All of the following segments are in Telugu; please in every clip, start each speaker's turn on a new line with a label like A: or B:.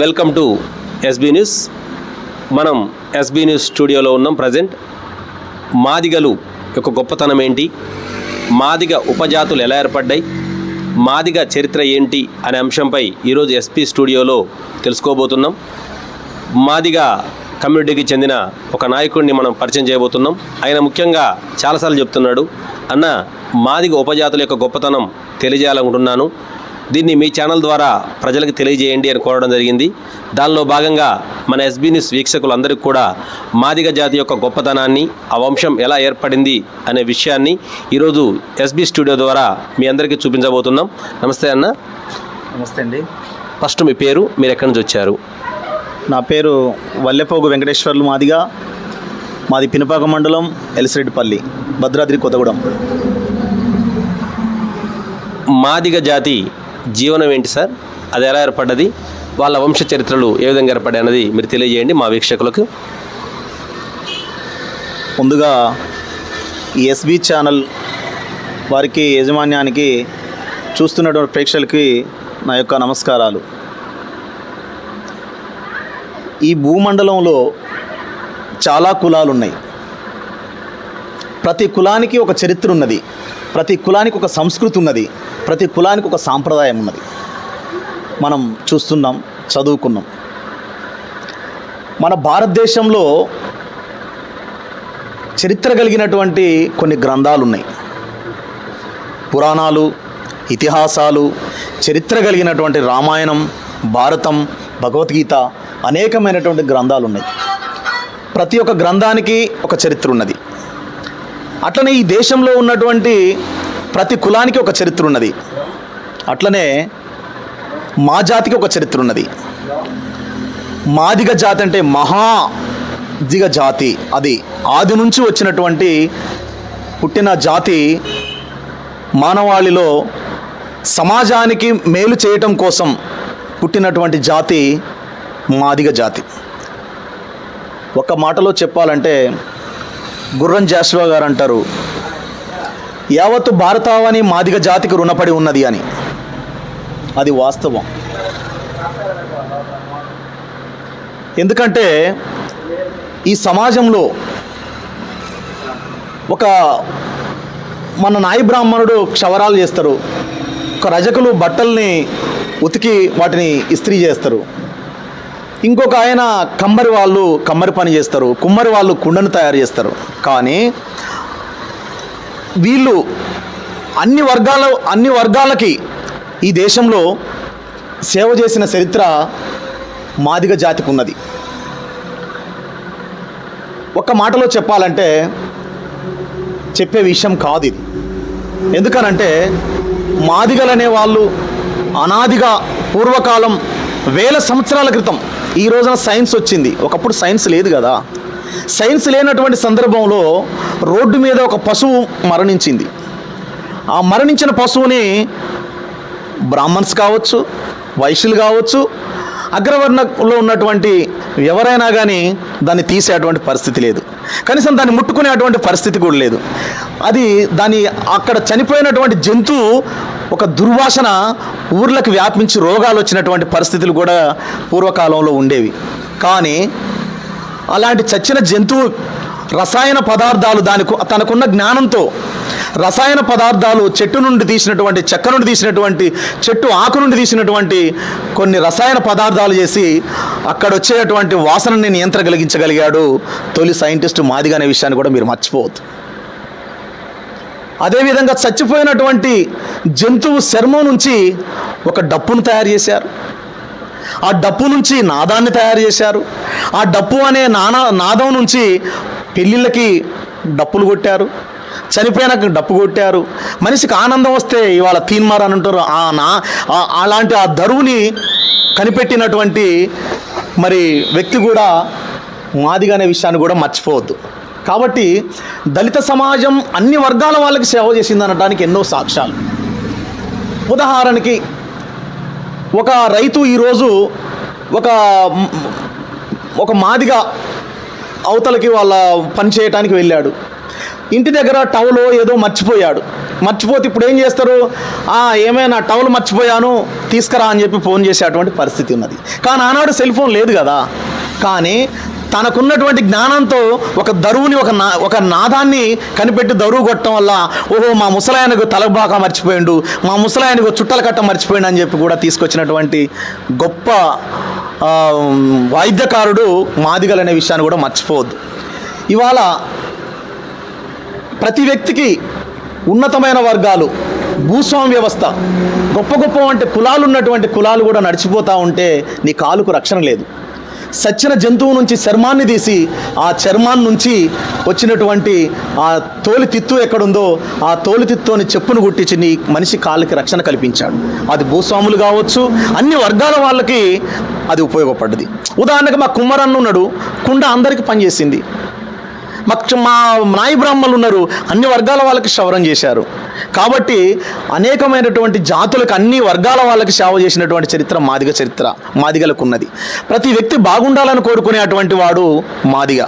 A: Welcome to SB news. మనం ఎస్బీ న్యూస్ స్టూడియోలో ఉన్నాం ప్రజెంట్. మాదిగలు యొక్క గొప్పతనం ఏంటి? మాదిగ ఉపజాతులు ఎలా ఏర్పడ్డాయి? మాదిగ చరిత్ర ఏంటి అనే అంశంపై ఈరోజు ఎస్పీ స్టూడియోలో తెలుసుకోబోతున్నాం. మాదిగ కమ్యూనిటీకి చెందిన ఒక నాయకుడిని మనం పరిచయం చేయబోతున్నాం. ఆయన ముఖ్యంగా చాలాసార్లు చెప్తున్నాడు అన్న మాదిగ ఉపజాతుల యొక్క గొప్పతనం తెలియజేయాలనుకుంటున్నాను. దీన్ని మీ ఛానల్ ద్వారా ప్రజలకు తెలియజేయండి అని కోరడం జరిగింది. దానిలో భాగంగా మన ఎస్బీ న్యూస్ వీక్షకులందరికీ కూడా మాదిగ జాతి యొక్క గొప్పతనాన్ని ఆ వంశం ఎలా ఏర్పడింది అనే విషయాన్ని ఈరోజు ఎస్బీ స్టూడియో ద్వారా మీ అందరికీ చూపించబోతున్నాం. నమస్తే అన్న.
B: నమస్తే అండి.
A: ఫస్ట్ మీ పేరు మీరు ఎక్కడి నుంచి వచ్చారు?
B: నా పేరు వల్లెపోగు వెంకటేశ్వర్లు మాదిగా. మాది పినపాక మండలం ఎలిసిరెడ్డిపల్లి భద్రాద్రి కొత్తగూడెం.
A: మాదిగ జాతి జీవనం ఏంటి సార్? అది ఎలా ఏర్పడ్డది? వాళ్ళ వంశ చరిత్రలు ఏ విధంగా ఏర్పడాయి అన్నది మీరు తెలియజేయండి మా వీక్షకులకు.
B: ముందుగా ఈ ఎస్బీ ఛానల్ వారికి యజమాన్యానికి చూస్తున్నటువంటి ప్రేక్షకులకి నా యొక్క నమస్కారాలు. ఈ భూమండలంలో చాలా కులాలు ఉన్నాయి ప్రతి కులానికి ఒక చరిత్ర ఉన్నది. ప్రతి కులానికి ఒక సంస్కృతి ఉన్నది ప్రతి కులానికి ఒక సాంప్రదాయం ఉన్నది. మనం చూస్తున్నాం చదువుకున్నాం. మన భారతదేశంలో చరిత్ర కలిగినటువంటి కొన్ని గ్రంథాలు ఉన్నాయి పురాణాలు ఇతిహాసాలు చరిత్ర కలిగినటువంటి రామాయణం భారతం భగవద్గీత అనేకమైనటువంటి గ్రంథాలు ఉన్నాయి ప్రతి ఒక్క గ్రంథానికి ఒక చరిత్ర ఉన్నది. అట్లనే ఈ దేశంలో ఉన్నటువంటి ప్రతి కులానికి ఒక చరిత్ర ఉన్నది. అట్లనే మా జాతికి ఒక చరిత్ర ఉన్నది. మాదిగ జాతి అంటే మహా దిగ జాతి. అది ఆది నుంచి వచ్చినటువంటి పుట్టిన జాతి మానవాళిలో సమాజానికి మేలు చేయటం కోసం పుట్టినటువంటి జాతి మాదిగ జాతి. ఒక మాటలో చెప్పాలంటే గుర్రం జాస్వా గారు అంటారు యావత్తు భారతావని మాదిగ జాతికి రుణపడి ఉన్నది అని. అది వాస్తవం. ఎందుకంటే ఈ సమాజంలో ఒక మన నాయి బ్రాహ్మణుడు క్షవరాలు చేస్తారు. ఒక రజకులు బట్టల్ని ఉతికి వాటిని ఇస్త్రీ చేస్తారు. ఇంకొక ఆయన కమ్మరి వాళ్ళు కమ్మరి పని చేస్తారు కుమ్మరి వాళ్ళు కుండను తయారు చేస్తారు. కానీ వీళ్ళు అన్ని వర్గాల అన్ని వర్గాలకి ఈ దేశంలో సేవ చేసిన చరిత్ర మాదిగ జాతికి ఉన్నది ఒక మాటలో చెప్పాలంటే చెప్పే విషయం కాదు ఇది. ఎందుకనంటే మాదిగలనే వాళ్ళు అనాదిగా పూర్వకాలం వేల సంవత్సరాల క్రితం ఈ రోజున సైన్స్ వచ్చింది. ఒకప్పుడు సైన్స్ లేదు కదా. సైన్స్ లేనటువంటి సందర్భంలో రోడ్డు మీద ఒక పశువు మరణించింది. ఆ మరణించిన పశువుని బ్రాహ్మణ్స్ కావచ్చు వైశ్యులు కావచ్చు అగ్రవర్ణంలో ఉన్నటువంటి ఎవరైనా కానీ దాన్ని తీసేటువంటి పరిస్థితి లేదు. కనీసం దాన్ని ముట్టుకునేటువంటి పరిస్థితి కూడా లేదు. అది దాని అక్కడ చనిపోయినటువంటి జంతువు ఒక దుర్వాసన ఊర్లకు వ్యాపించి రోగాలు వచ్చినటువంటి పరిస్థితులు కూడా పూర్వకాలంలో ఉండేవి. కానీ అలాంటి చచ్చిన జంతువు రసాయన పదార్థాలు దానికి తనకున్న జ్ఞానంతో రసాయన పదార్థాలు చెట్టు నుండి తీసినటువంటి చెక్క నుండి తీసినటువంటి చెట్టు ఆకు నుండి తీసినటువంటి కొన్ని రసాయన పదార్థాలు చేసి అక్కడ వచ్చేటువంటి వాసనని నియంత్రగలిగించగలిగాడు తొలి సైంటిస్టు మాదిగా అనే విషయాన్ని కూడా మీరు మర్చిపోవద్దు. అదేవిధంగా చచ్చిపోయినటువంటి జంతువు చర్మం నుంచి ఒక డప్పును తయారు చేశారు. ఆ డప్పు నుంచి నాదాన్ని తయారు చేశారు. ఆ డప్పు అనే నానా నాదం నుంచి పెళ్ళిళ్ళకి డప్పులు కొట్టారు చనిపోయినాక డప్పు కొట్టారు. మనిషికి ఆనందం వస్తే ఇవాళ తీన్మార్ అని అంటారు. నా అలాంటి ఆ దరువుని కనిపెట్టినటువంటి మరి వ్యక్తి కూడా మాదిగా అనే విషయాన్ని కూడా మర్చిపోవద్దు. కాబట్టి దళిత సమాజం అన్ని వర్గాల వాళ్ళకి సేవ చేసింది అనడానికి ఎన్నో సాక్ష్యాలు. ఉదాహరణకి ఒక రైతు ఈరోజు ఒక ఒక మాదిగా అవతలకి వాళ్ళ పని చేయటానికి వెళ్ళాడు. ఇంటి దగ్గర టవలో ఏదో మర్చిపోయాడు. మర్చిపోతే ఇప్పుడు ఏం చేస్తారు? ఏమైనా టవల్ మర్చిపోయాను తీసుకురా అని చెప్పి ఫోన్ చేసేటువంటి పరిస్థితి ఉన్నది. కానీ ఆనాడు సెల్ ఫోన్ లేదు కదా. కానీ తనకున్నటువంటి జ్ఞానంతో ఒక దరువుని ఒక నా ఒక నాదాన్ని కనిపెట్టి దరువు కొట్టడం వల్ల ఓహో మా ముసలాయనకు తలబాక మర్చిపోయిండు మా ముసలాయనకు చుట్టల కట్ట మర్చిపోయిండు అని చెప్పి కూడా తీసుకొచ్చినటువంటి గొప్ప వాయిద్యకారుడు మాదిగలు అనే విషయాన్ని కూడా మర్చిపోవద్దు. ఇవాళ ప్రతి వ్యక్తికి ఉన్నతమైన వర్గాలు భూస్వామ్య వ్యవస్థ గొప్ప గొప్ప వంటి కులాలు ఉన్నటువంటి కులాలు కూడా నడిచిపోతూ ఉంటే నీ కాలుకు రక్షణ లేదు. సచ్చిన జంతువు నుంచి చర్మాన్ని తీసి ఆ చర్మాన్ని నుంచి వచ్చినటువంటి ఆ తోలి తిత్తు ఎక్కడుందో ఆ తోలి తిత్తుని చెప్పును గుట్టించి నీ మనిషి కాళ్ళకి రక్షణ కల్పించాడు. అది భూస్వాములు కావచ్చు అన్ని వర్గాల వాళ్ళకి అది ఉపయోగపడ్డది. ఉదాహరణకు మా కుమ్మరన్న ఉన్నాడు కుండ అందరికీ పనిచేసింది. మాకు మా నాయి బ్రాహ్మణులు ఉన్నారు అన్ని వర్గాల వాళ్ళకి క్షవరం చేశారు. కాబట్టి అనేకమైనటువంటి జాతులకు అన్ని వర్గాల వాళ్ళకి సేవ చేసినటువంటి చరిత్ర మాదిగ చరిత్ర మాదిగలకు ఉన్నది. ప్రతి వ్యక్తి బాగుండాలని కోరుకునేటువంటి వాడు మాదిగ.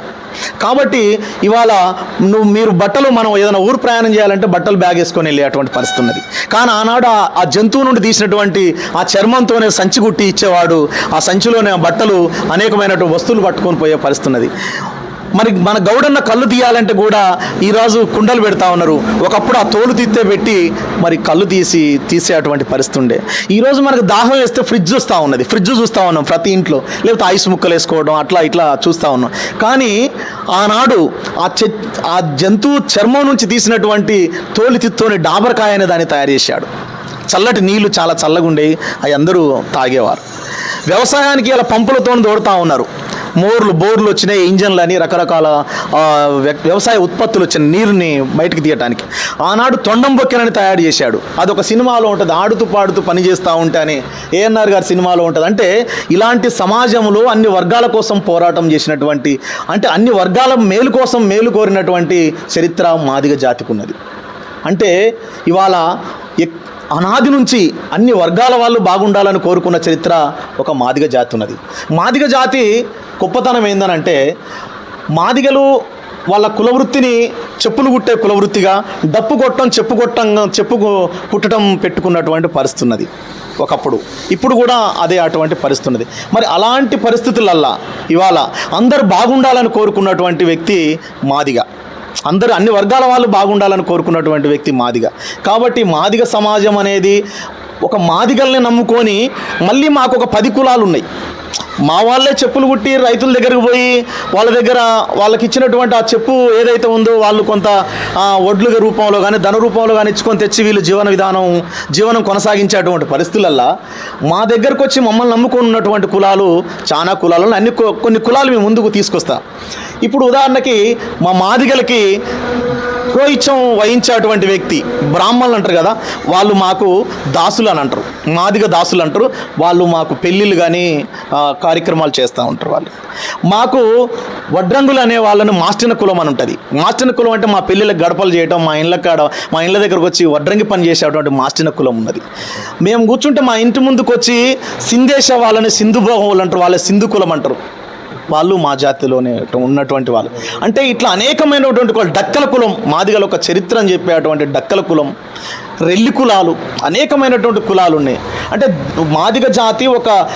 B: కాబట్టి ఇవాళ నువ్వు మీరు బట్టలు మనం ఏదైనా ఊరు ప్రయాణం చేయాలంటే బట్టలు బ్యాగ్ వేసుకొని వెళ్ళేటువంటి పరిస్థితి ఉన్నది. కానీ ఆనాడు ఆ- జంతువు నుండి తీసినటువంటి ఆ చర్మంతోనే సంచి కుట్టి ఇచ్చేవాడు ఆ సంచిలోనే ఆ బట్టలు అనేకమైనటువంటి వస్తువులు పట్టుకొని పోయే పరిస్థితి ఉన్నది. మరి మన గౌడన్న కళ్ళు తీయాలంటే కూడా ఈరోజు కుండలు పెడతా ఉన్నారు. ఒకప్పుడు ఆ తోలు తీస్తే పెట్టి మరి కళ్ళు తీసి తీసేటువంటి పరిస్థితి ఉండే. ఈరోజు మనకు దాహం వేస్తే ఫ్రిడ్జ్ వస్తూ ఉన్నది. ఫ్రిడ్జ్ చూస్తూ ఉన్నాం ప్రతి ఇంట్లో. లేకపోతే ఐస్ ముక్కలు వేసుకోవడం అట్లా ఇట్లా చూస్తూ ఉన్నాం. కానీ ఆనాడు ఆ చె ఆ జంతువు చర్మం నుంచి తీసినటువంటి తోలు తిత్తోని డాబర్కాయ అనే దాన్ని తయారు చేశాడు. చల్లటి నీళ్ళు చాలా చల్లగా ఉండేవి అవి అందరూ తాగేవారు. వ్యవసాయానికి ఇలా పంపులతో దోడుతూ ఉన్నారు. మోర్లు బోర్లు వచ్చినాయి ఇంజన్లు అని రకరకాల వ్య- వ్యవసాయ ఉత్పత్తులు వచ్చిన నీరుని బయటకు తీయటానికి. ఆనాడు తొండం బొక్కెనని తయారు చేశాడు. అదొక సినిమాలో ఉంటుంది. ఆడుతూ పాడుతూ పని చేస్తూ ఉంటే అని ఏఎన్ఆర్ గారి సినిమాలో ఉంటుంది. అంటే ఇలాంటి సమాజంలో అన్ని వర్గాల కోసం పోరాటం చేసినటువంటి అంటే అన్ని వర్గాల మేలు కోసం మేలు కోరినటువంటి చరిత్ర మాదిగ జాతికి ఉన్నది అంటే ఇవాళ అనాది నుంచి అన్ని వర్గాల వాళ్ళు బాగుండాలని కోరుకున్న చరిత్ర ఒక మాదిగ జాతి ఉన్నది. మాదిగ జాతి గొప్పతనం ఏందనంటే మాదిగలు వాళ్ళ కులవృత్తిని చెప్పులు కుట్టే కులవృత్తిగా డప్పు కొట్టడం చెప్పు కొట్టం చెప్పు కుట్టడం పెట్టుకున్నటువంటి పరిస్థితి ఉన్నది ఒకప్పుడు. ఇప్పుడు కూడా అదే అటువంటి పరిస్థితి ఉన్నది. మరి అలాంటి పరిస్థితులల్లా ఇవాళ అందరు బాగుండాలని కోరుకున్నటువంటి వ్యక్తి మాదిగ. అందరూ అన్ని వర్గాల వాళ్ళు బాగుండాలని కోరుకున్నటువంటి వ్యక్తి మాదిగ. కాబట్టి మాదిగ సమాజం అనేది ఒక మాదిగల్ని నమ్ముకొని మళ్ళీ మాకు ఒక పది కులాలు ఉన్నాయి మా వాళ్ళే చెప్పులు కుట్టి రైతుల దగ్గరికి పోయి వాళ్ళ దగ్గర వాళ్ళకి ఇచ్చినటువంటి ఆ చెప్పు ఏదైతే ఉందో వాళ్ళు కొంత ఆ, రూపంలో కానీ ధన రూపంలో కానీ ఇచ్చుకొని తెచ్చి వీళ్ళు జీవన విధానం జీవనం కొనసాగించేటువంటి పరిస్థితులల్లా మా దగ్గరకు వచ్చి మమ్మల్ని నమ్ముకొని ఉన్నటువంటి కులాలు చాలా కులాలు అన్ని కొన్ని కులాలు మేము ముందుకు తీసుకొస్తా. ఇప్పుడు ఉదాహరణకి మా మాదిగలకి కోయిచ్చం వహించేటువంటి వ్యక్తి బ్రాహ్మణులు అంటారు కదా వాళ్ళు మాకు దాసులు అని అంటారు. మాదిగ దాసులు అంటారు. వాళ్ళు మాకు పెళ్ళిళ్ళు కానీ కార్యక్రమాలు చేస్తూ ఉంటారు వాళ్ళు. మాకు వడ్రంగులు అనే వాళ్ళని మాస్టిన కులం అని ఉంటుంది. మాస్టిన కులం అంటే మా పెళ్ళిళ్ళకి గడపలు చేయడం మా ఇళ్ళకి కాడ మా ఇళ్ళ దగ్గరకు వచ్చి వడ్రంగి పని చేసేటువంటి మాస్టిన కులం ఉన్నది. మేము కూర్చుంటే మా ఇంటి ముందుకు వచ్చి సిందేశ వాళ్ళని సింధు భోగములు అంటారు. వాళ్ళ సింధు కులం అంటారు. వాళ్ళు మా జాతిలోనే ఉన్నటువంటి వాళ్ళు. అంటే ఇట్లా అనేకమైనటువంటి వాళ్ళు డక్కల కులం మాదిగల ఒక చరిత్ర అని చెప్పేటువంటి డక్కల కులం రెల్లి కులాలు అనేకమైనటువంటి కులాలు ఉన్నాయి. అంటే మాదిగ జాతి ఒక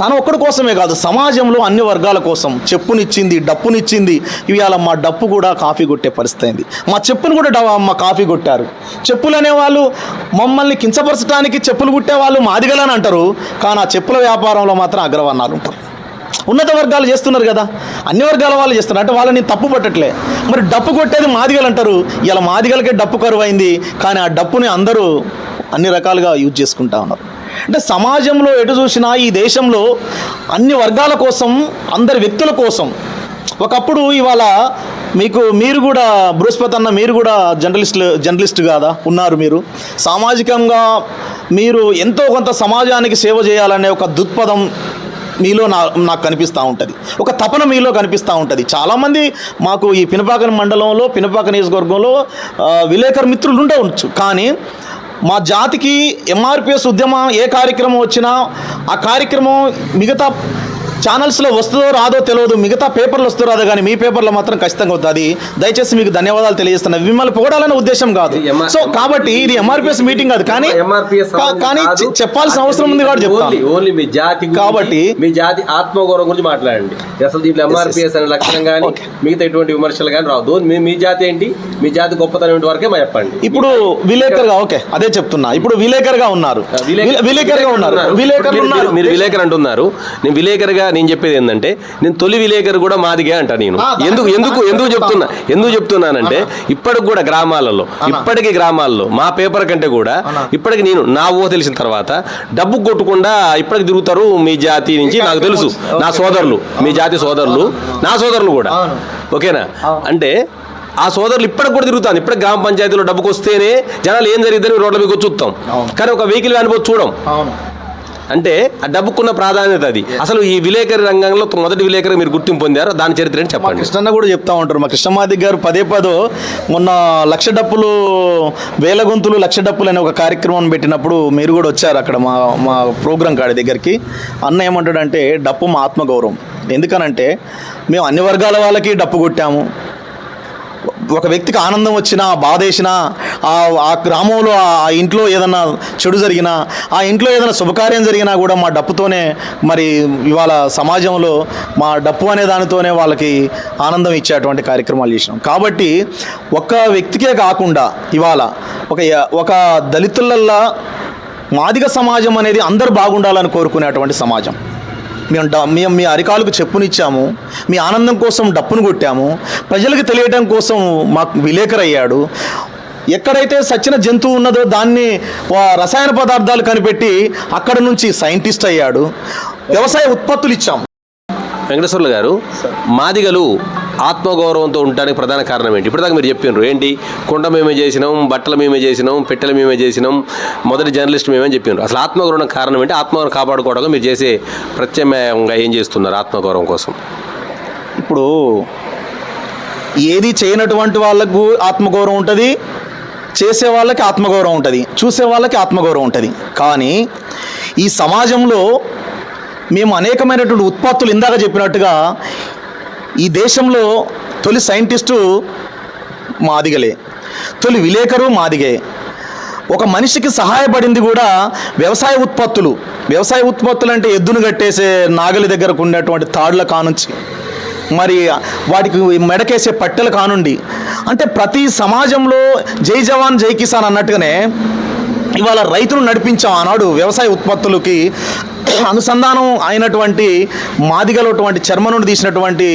B: తన ఒక్కడి కోసమే కాదు సమాజంలో అన్ని వర్గాల కోసం చెప్పునిచ్చింది డప్పునిచ్చింది. ఇవాళ మా డప్పు కూడా కాఫీ కొట్టే పరిస్థితి అయింది. మా చెప్పును కూడా మా కాఫీ కొట్టారు. చెప్పులు అనేవాళ్ళు మమ్మల్ని కించపరచడానికి చెప్పులు కుట్టేవాళ్ళు మాదిగలని అంటారు. కానీ ఆ చెప్పుల వ్యాపారంలో మాత్రం అగ్రవర్ణాలు ఉంటారు. ఉన్నత వర్గాలు చేస్తున్నారు కదా అన్ని వర్గాల వాళ్ళు చేస్తున్నారు. అంటే వాళ్ళని తప్పు పట్టట్లే. మరి డప్పు కొట్టేది మాదిగలు అంటారు. ఇలా మాదిగలకే డప్పు కరువు అయింది కానీ ఆ డప్పుని అందరూ అన్ని రకాలుగా యూజ్ చేసుకుంటా ఉన్నారు. అంటే సమాజంలో ఎటు చూసినా ఈ దేశంలో అన్ని వర్గాల కోసం అందరి వ్యక్తుల కోసం ఒకప్పుడు ఇవాళ మీకు మీరు కూడా బృహస్పతి అన్న మీరు కూడా జర్నలిస్ట్ జర్నలిస్ట్ కాదా? ఉన్నారు మీరు. సామాజికంగా మీరు ఎంతో కొంత సమాజానికి సేవ చేయాలనే ఒక దృక్పథం మీలో నా నాకు కనిపిస్తూ ఉంటుంది. ఒక తపన మీలో కనిపిస్తూ ఉంటుంది. చాలామంది మాకు ఈ పినపాకన మండలంలో పినపాక నియోజకవర్గంలో ఆ, విలేకరు మిత్రులు ఉండే ఉండొచ్చు. కానీ మా జాతికి ఎంఆర్పిఎస్ ఉద్యమం ఏ కార్యక్రమం వచ్చినా ఆ కార్యక్రమం మిగతా ఛానల్స్లో వస్తుందో రాదో తెలియదు మిగతా పేపర్లు వస్తుందో రాదో కానీ మీ పేపర్లో మాత్రం ఖచ్చితంగా వస్తుంది దయచేసి మీకు ధన్యవాదాలు తెలియజేస్తున్నా. మిమ్మల్ని పొగడాలనే ఉద్దేశం కాదు. సో కాబట్టి ఇది ఎంఆర్పిఎస్ మీటింగ్ కాదు. కానీ కానీ చెప్పాల్సిన అవసరం ఉంది కాబట్టి చెప్తాను.
A: ఓన్లీ మీ జాతి
B: కాబట్టి-
A: మీ జాతి ఆత్మగౌరవం గురించి మాట్లాడండి. అసలు దీంట్లో ఎంఆర్పిఎస్ అనే లక్షణం కానీ. మిగతా ఎటువంటి విమర్శలు కానీ రావు. మీ మీ జాతి ఏంటి? మీ జాతి గొప్పతనం ఏంటి వరకే మా చెప్పండి.
B: ఇప్పుడు విలేకరుగా ఓకే అదే చెప్తున్నా. ఇప్పుడు విలేకరుగా ఉన్నారు. విలే- విలేకరుగా ఉన్నారు. విలేకరులు ఉన్నారు.
A: మీరు విలేకరు అంటున్నారు. నేను విలేకరుగా నేను చెప్పేది ఏంటంటే నేను తొలి విలేకరు కూడా మాదిగే అంట నేను. ఎందుకు ఎందుకు ఎందుకు
B: చెప్తా
A: చెప్తున్నా ఎందుకు చెప్తున్నానంటే ఇప్పటికి కూడా గ్రామాలలో ఇప్పటికి గ్రామాల్లో మా పేపర్ కంటే కూడా ఇప్పటికి నేను నా ఊహ తెలిసిన తర్వాత డబ్బు కొట్టకుండా ఇప్పటికి తిరుగుతారు మీ జాతి నుంచి నాకు తెలుసు. నా సోదరులు మీ జాతి సోదరులు నా సోదరులు కూడా. ఓకేనా? అంటే ఆ సోదరులు ఇప్పటికి కూడా తిరుగుతాను ఇప్పటికి గ్రామ పంచాయతీలో డబ్బుకి వస్తేనే జనాలు ఏం జరిగిద్దని రోడ్ల మీకు చూస్తాం. కానీ ఒక వెహికల్ అనుభవం చూడం. అంటే ఆ డబ్బుకున్న ప్రాధాన్యత అది. అసలు ఈ విలేకరి రంగంలో మొదటి విలేకరి మీరు గుర్తింపు పొందారు? దాని చరిత్ర
B: మా
A: చెప్పండి.
B: కృష్ణన్న కూడా చెప్తా ఉంటారు. మా కృష్ణమాది గారు పదే పదో మొన్న లక్ష డప్పులు వేల గొంతులు లక్ష డప్పులు అనే ఒక కార్యక్రమం పెట్టినప్పుడు మీరు కూడా వచ్చారు అక్కడ మా మా ప్రోగ్రాం కాడి దగ్గరికి. అన్న ఏమంటాడంటే డప్పు మా ఆత్మగౌరవం. ఎందుకనంటే మేము అన్ని వర్గాల వాళ్ళకి డప్పు కొట్టాము. ఒక వ్యక్తికి ఆనందం వచ్చినా బాధ వేసినా ఆ ఆ గ్రామంలో ఆ ఇంట్లో ఏదైనా చెడు జరిగినా ఆ ఇంట్లో ఏదైనా శుభకార్యం జరిగినా కూడా మా డప్పుతోనే మరి ఇవాళ సమాజంలో మా డప్పు అనే దానితోనే వాళ్ళకి ఆనందం ఇచ్చేటువంటి కార్యక్రమాలు చేసినాం. కాబట్టి ఒక్క వ్యక్తికే కాకుండా ఇవాళ ఒక ఒక దళితులల్లా మాదిగ సమాజం అనేది అందరు బాగుండాలని కోరుకునేటువంటి సమాజం. మేము డ మేము మీ అరికాలకు చెప్పునిచ్చాము. మీ ఆనందం కోసం డప్పును కొట్టాము. ప్రజలకు తెలియటం కోసం మాకు విలేకరయ్యాడు. ఎక్కడైతే సచిన జంతువు ఉన్నదో దాన్ని రసాయన పదార్థాలు కనిపెట్టి అక్కడ నుంచి సైంటిస్ట్ అయ్యాడు. వ్యవసాయ ఉత్పత్తులు ఇచ్చాము.
A: వెంకటేశ్వర్లు గారు మాదిగలు ఆత్మగౌరవంతో ఉండడానికి ప్రధాన కారణం ఏంటి? ఇప్పటిదాకా మీరు చెప్పినారు. ఏంటి? కుండ మేమే చేసినాం బట్టలు మేమే చేసినాం పెట్టెలు మేమే చేసినాం మొదటి జర్నలిస్ట్ మేమే చెప్పినారు. అసలు ఆత్మగౌరవం కారణం ఏంటి? ఆత్మగౌరవం కాపాడుకోవడం మీరు చేసే ప్రత్యామ్నాయంగా ఏం చేస్తున్నారు ఆత్మగౌరవం కోసం?
B: ఇప్పుడు ఏది చేయనటువంటి వాళ్ళకు ఆత్మగౌరవం ఉంటుంది చేసే వాళ్ళకి ఆత్మగౌరవం ఉంటుంది చూసే వాళ్ళకి ఆత్మగౌరవం ఉంటుంది. కానీ ఈ సమాజంలో మేము అనేకమైనటువంటి ఉత్పత్తులు ఇందాక చెప్పినట్టుగా ఈ దేశంలో తొలి సైంటిస్టు మాదిగలే తొలి విలేకరు మాదిగే. ఒక మనిషికి సహాయపడింది కూడా వ్యవసాయ ఉత్పత్తులు. వ్యవసాయ ఉత్పత్తులు అంటే ఎద్దును కట్టేసే నాగలి దగ్గరకు ఉన్నటువంటి తాడుల కానుంచి. మరి వాటికి మెడకేసే పట్టెలు కానుండి. అంటే ప్రతి సమాజంలో జై జవాన్ జై కిసాన్ అన్నట్టుగానే ఇవాళ రైతును నడిపించాం ఆనాడు వ్యవసాయ ఉత్పత్తులకి అనుసంధానం అయినటువంటి మాదిగలటువంటి చర్మ నుండి తీసినటువంటి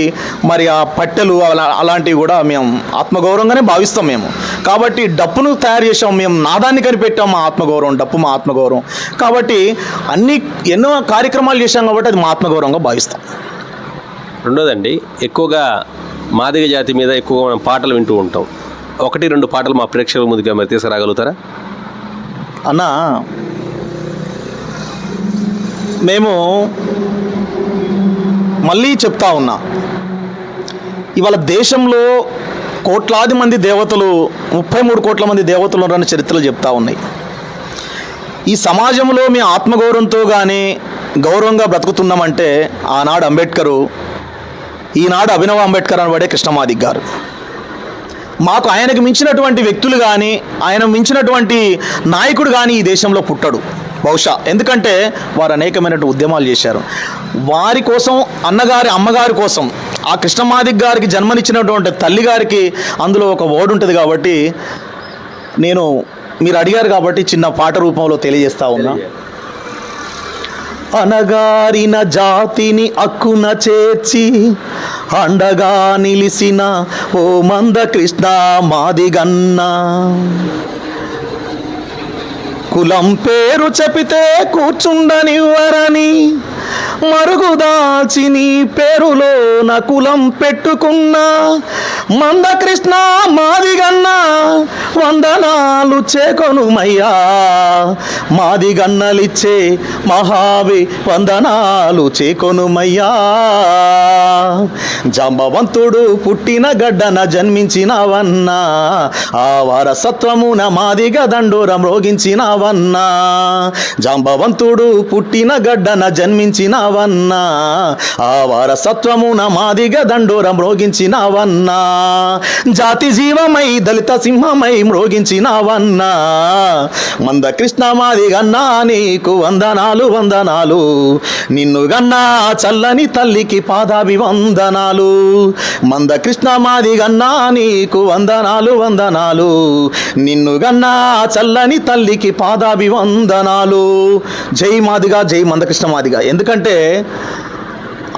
B: మరి ఆ పట్టెలు అలా అలాంటివి కూడా మేము ఆత్మగౌరవంగానే భావిస్తాం మేము. కాబట్టి డప్పును తయారు చేసాం మేము నాదాన్ని కనిపెట్టాం మా ఆత్మగౌరవం డప్పు మా ఆత్మగౌరవం. కాబట్టి అన్ని ఎన్నో కార్యక్రమాలు చేశాం కాబట్టి అది మా ఆత్మగౌరవంగా భావిస్తాం.
A: రెండోదండి ఎక్కువగా మాదిగ జాతి మీద ఎక్కువగా మనం పాటలు వింటూ ఉంటాం. ఒకటి రెండు పాటలు మా ప్రేక్షకుల ముందుగా మరి తీసుకురాగలుగుతారా
B: అన్న మేము మళ్ళీ చెప్తా ఉన్నా. ఇవాళ దేశంలో కోట్లాది మంది దేవతలు ముప్పై మూడు కోట్ల మంది దేవతలు ఉన్నారని చరిత్రలు చెప్తా ఉన్నాయి. ఈ సమాజంలో మీ ఆత్మగౌరవంతో కానీ గౌరవంగా బ్రతుకుతున్నామంటే ఆనాడు అంబేద్కరు ఈనాడు అభినవ అంబేద్కర్ అనబడే కృష్ణమాదిక్ గారు. మాకు ఆయనకు మించినటువంటి వ్యక్తులు కానీ ఆయన మించినటువంటి నాయకుడు కానీ ఈ దేశంలో పుట్టడు. బహుశా. ఎందుకంటే వారు అనేకమైనటువంటి ఉద్యమాలు చేశారు. వారి కోసం అన్నగారి అమ్మగారి కోసం ఆ కృష్ణమాదిక్ గారికి జన్మనిచ్చినటువంటి తల్లి గారికి అందులో ఒక ఓడు ఉంటుంది కాబట్టి నేను మీరు అడిగారు కాబట్టి చిన్న పాట రూపంలో తెలియజేస్తా ఉన్నా. అనగారిన జాతిని అక్కున చేర్చి అండగా నిలిసిన ఓ మంద కృష్ణ మాదిగన్నా కులం పేరు చెపితే కూర్చుండనివ్వరని మరుగుదాచి నీ పేరులో నా కులం పెట్టుకున్నా మంద కృష్ణ మాదిగన్నా వందనాలు చేకొనుమయ్యా. మాదిగన్నలిచ్చే మహావి వందనాలు చేకొనుమయ్యా. జంబవంతుడు పుట్టిన గడ్డన జన్మించినవన్నా. ఆ వారసత్వమున మాదిగ దండోరం రోగించినవన్నా. జంబవంతుడు పుట్టిన గడ్డన జన్మించిన ఆ వారసత్వమున మాదిగ దండోరం రోగించినవన్నా. జాతి జీవమై దళిత సింహమై మ్రోగించినవన్నా. మంద కృష్ణ మాదిగన్నా నీకు వందనాలు వందనాలు. నిన్ను గన్నా చల్లని తల్లికి పాదాభివందనాలు. మంద కృష్ణ మాదిగన్నా నీకు వందనాలు వందనాలు. నిన్ను గన్నా చల్లని తల్లికి పాదాభివందనాలు. జై మాదిగా జై మందకృష్ణ మాదిగా. ఎందుకంటే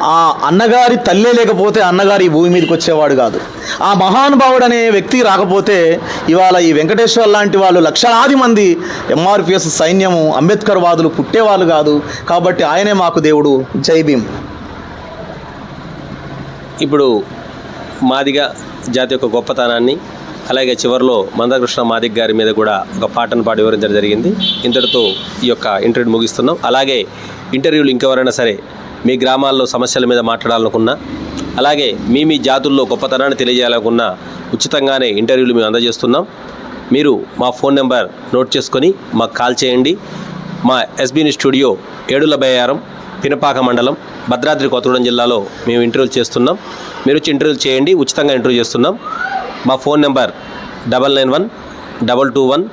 B: ఆ అన్నగారి తల్లే లేకపోతే అన్నగారి ఈ భూమి మీదకి వచ్చేవాడు కాదు. ఆ మహానుభావుడు అనే వ్యక్తి రాకపోతే ఇవాళ ఈ వెంకటేశ్వర్ లాంటి వాళ్ళు లక్షలాది మంది ఎంఆర్పిఎస్ సైన్యము అంబేద్కర్ వాదులు పుట్టేవాళ్ళు కాదు. కాబట్టి ఆయనే మాకు దేవుడు. జై భీమ్.
A: ఇప్పుడు మాదిగ జాతి యొక్క గొప్పతనాన్ని అలాగే చివరిలో మందకృష్ణ మాదిక్ గారి మీద కూడా ఒక పాటను పాడి వివరించడం జరిగింది. ఇంతటితో ఈ యొక్క ఇంటర్వ్యూ ముగిస్తున్నాం. అలాగే ఇంటర్వ్యూలు ఇంకెవరైనా సరే మీ గ్రామాల్లో సమస్యల మీద మాట్లాడాలనుకున్నా అలాగే మీ మీ జాతుల్లో గొప్పతనాన్ని తెలియజేయాలనుకున్నా ఉచితంగానే ఇంటర్వ్యూలు మేము అందజేస్తున్నాం. మీరు మా ఫోన్ నెంబర్ నోట్ చేసుకొని మాకు కాల్ చేయండి. మా ఎస్బీని స్టూడియో ఏడుల బయ్యారం పినపాక మండలం భద్రాద్రి కొత్తగూడెం జిల్లాలో మేము ఇంటర్వ్యూలు చేస్తున్నాం. మీరు వచ్చి ఇంటర్వ్యూలు చేయండి ఉచితంగా ఇంటర్వ్యూ చేస్తున్నాం. మా phone number double nine one double two one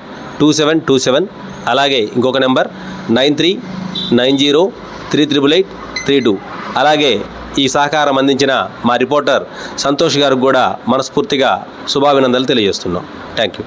A: two seven two seven. అలాగే ఇంకొక number nine three nine zero three triple eight three two అలాగే ఈ సహకారం అందించిన మా రిపోర్టర్ సంతోష్ గారికి కూడా మనస్ఫూర్తిగా శుభాభినందనలు తెలియజేస్తున్నాం. Thank you